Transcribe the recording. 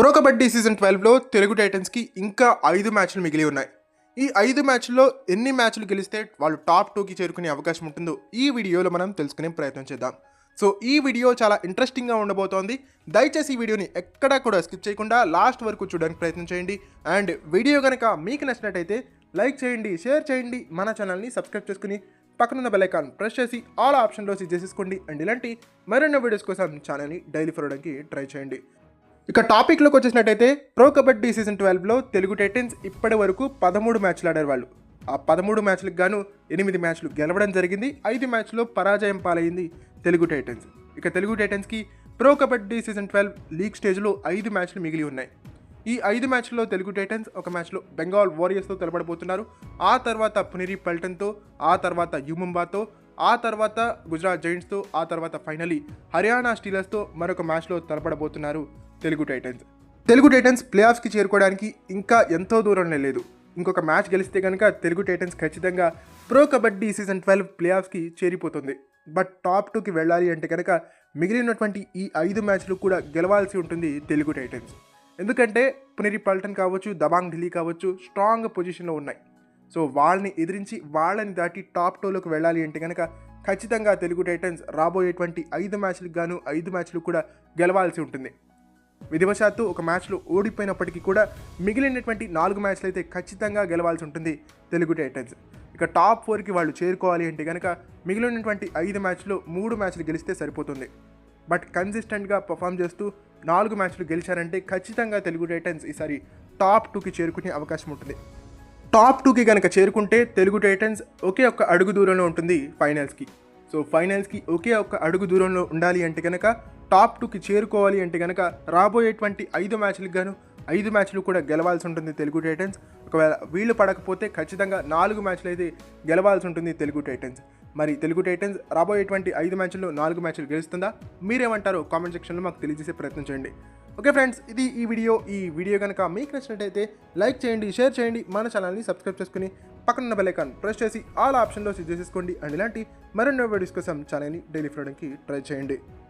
Pro kabaddi season ట్వెల్వ్లో తెలుగు టైటన్స్కి ఇంకా ఐదు మ్యాచ్లు మిగిలి ఉన్నాయి. ఈ ఐదు మ్యాచ్ల్లో ఎన్ని మ్యాచ్లు గెలిస్తే వాళ్ళు టాప్ టూకి చేరుకునే అవకాశం ఉంటుందో ఈ వీడియోలో మనం తెలుసుకునే ప్రయత్నం చేద్దాం. సో ఈ వీడియో చాలా ఇంట్రెస్టింగ్గా ఉండబోతోంది. దయచేసి ఈ వీడియోని ఎక్కడా కూడా స్కిప్ చేయకుండా లాస్ట్ వరకు చూడడానికి ప్రయత్నం చేయండి. అండ్ వీడియో కనుక మీకు నచ్చినట్టయితే లైక్ చేయండి షేర్ చేయండి మన ఛానల్ని సబ్స్క్రైబ్ చేసుకుని పక్కనున్న బెల్ ప్రెస్ చేసి ఆల్ ఆప్షన్లో సెట్ చేసేసుకోండి. అండ్ ఇలాంటి మరిన్ని వీడియోస్ కోసం ఛానల్ని డైలీ ఫాలోవడానికి ట్రై చేయండి. ఇక టాపిక్లోకి వచ్చేసినట్టయితే ప్రో కబడ్డీ సీజన్ ట్వెల్వ్లో తెలుగు టైటన్స్ ఇప్పటి వరకు పదమూడు మ్యాచ్లు ఆడారు వాళ్ళు. ఆ పదమూడు మ్యాచ్లకు గాను ఎనిమిది మ్యాచ్లు గెలవడం జరిగింది. ఐదు మ్యాచ్లో పరాజయం పాలైంది తెలుగు టైటన్స్. ఇక Telugu టైటన్స్కి pro kabaddi season twelve league స్టేజ్లో ఐదు మ్యాచ్లు మిగిలి ఉన్నాయి. ఈ ఐదు మ్యాచ్ల్లో తెలుగు టైటన్స్ ఒక మ్యాచ్లో బెంగాల్ వారియర్స్తో తలపడబోతున్నారు ఆ తర్వాత పునిరి పల్టన్తో ఆ తర్వాత యుముంబాతో ఆ తర్వాత గుజరాత్ జైంట్స్తో ఆ తర్వాత ఫైనలీ హర్యానా స్టీలర్స్తో మరొక మ్యాచ్లో తలపడబోతున్నారు Telugu Titans. Telugu Titans play ఆఫ్స్కి చేరుకోవడానికి ఇంకా ఎంతో దూరంలో లేదు. ఇంకొక మ్యాచ్ గెలిస్తే కనుక తెలుగు టైటన్స్ ఖచ్చితంగా pro kabaddi season twelve play ఆఫ్స్కి చేరిపోతుంది. బట్ టాప్ టూకి వెళ్ళాలి అంటే కనుక మిగిలినటువంటి ఈ ఐదు మ్యాచ్లు కూడా గెలవాల్సి ఉంటుంది తెలుగు టైటన్స్. ఎందుకంటే పునేరి పల్టన్ కావచ్చు దబాంగ్ ఢిల్లీ కావచ్చు స్ట్రాంగ్ పొజిషన్లో ఉన్నాయి. సో వాళ్ళని ఎదిరించి వాళ్ళని దాటి టాప్ టూలోకి వెళ్ళాలి అంటే కనుక ఖచ్చితంగా తెలుగు టైటన్స్ రాబోయేటువంటి ఐదు మ్యాచ్లకు గాను ఐదు మ్యాచ్లు కూడా గెలవాల్సి ఉంటుంది. విధివశాత్తు ఒక మ్యాచ్లో ఓడిపోయినప్పటికీ కూడా మిగిలినటువంటి నాలుగు మ్యాచ్లు అయితే ఖచ్చితంగా గెలవాల్సి ఉంటుంది తెలుగు టైటన్స్. ఇక టాప్ ఫోర్కి వాళ్ళు చేరుకోవాలి అంటే కనుక మిగిలినటువంటి ఐదు మ్యాచ్లో మూడు మ్యాచ్లు గెలిస్తే సరిపోతుంది. బట్ కన్సిస్టెంట్గా పర్ఫామ్ చేస్తూ నాలుగు మ్యాచ్లు గెలిచారంటే ఖచ్చితంగా తెలుగు టైటన్స్ ఈసారి టాప్ టూకి చేరుకునే అవకాశం ఉంటుంది. టాప్ టూకి కనుక చేరుకుంటే తెలుగు టైటన్స్ ఒకే ఒక్క అడుగు దూరంలో ఉంటుంది ఫైనల్స్కి. సో ఫైనల్స్కి ఒకే ఒక్క అడుగు దూరంలో ఉండాలి అంటే కనుక టాప్ టూకి చేరుకోవాలి అంటే కనుక రాబోయేటువంటి ఐదు మ్యాచ్లకు గాను ఐదు మ్యాచ్లు కూడా గెలవాల్సి ఉంటుంది తెలుగు టైటన్స్. ఒకవేళ వీళ్ళు పడకపోతే ఖచ్చితంగా నాలుగు మ్యాచ్లు అయితే గెలవాల్సి ఉంటుంది తెలుగు టైటన్స్. మరి తెలుగు టైటన్స్ రాబోయేటువంటి ఐదు మ్యాచ్ల్లో నాలుగు మ్యాచ్లు గెలుస్తుందా? మీరేమంటారో కామెంట్ సెక్షన్లో మాకు తెలియజేసే ప్రయత్నం చేయండి. ఓకే ఫ్రెండ్స్ ఇది ఈ వీడియో. ఈ వీడియో కనుక మీకు నచ్చినట్టయితే లైక్ చేయండి షేర్ చేయండి మన ఛానల్ని సబ్స్క్రైబ్ చేసుకుని పక్కన బెల్ ప్రెస్ చేసి ఆల్ ఆప్షన్లో సెట్ చేసేసుకోండి అండ్ ఇలాంటి మరెన్నో వీడియోస్ కోసం ఛానల్ని డైలీ ఫాలోడానికి ట్రై చేయండి.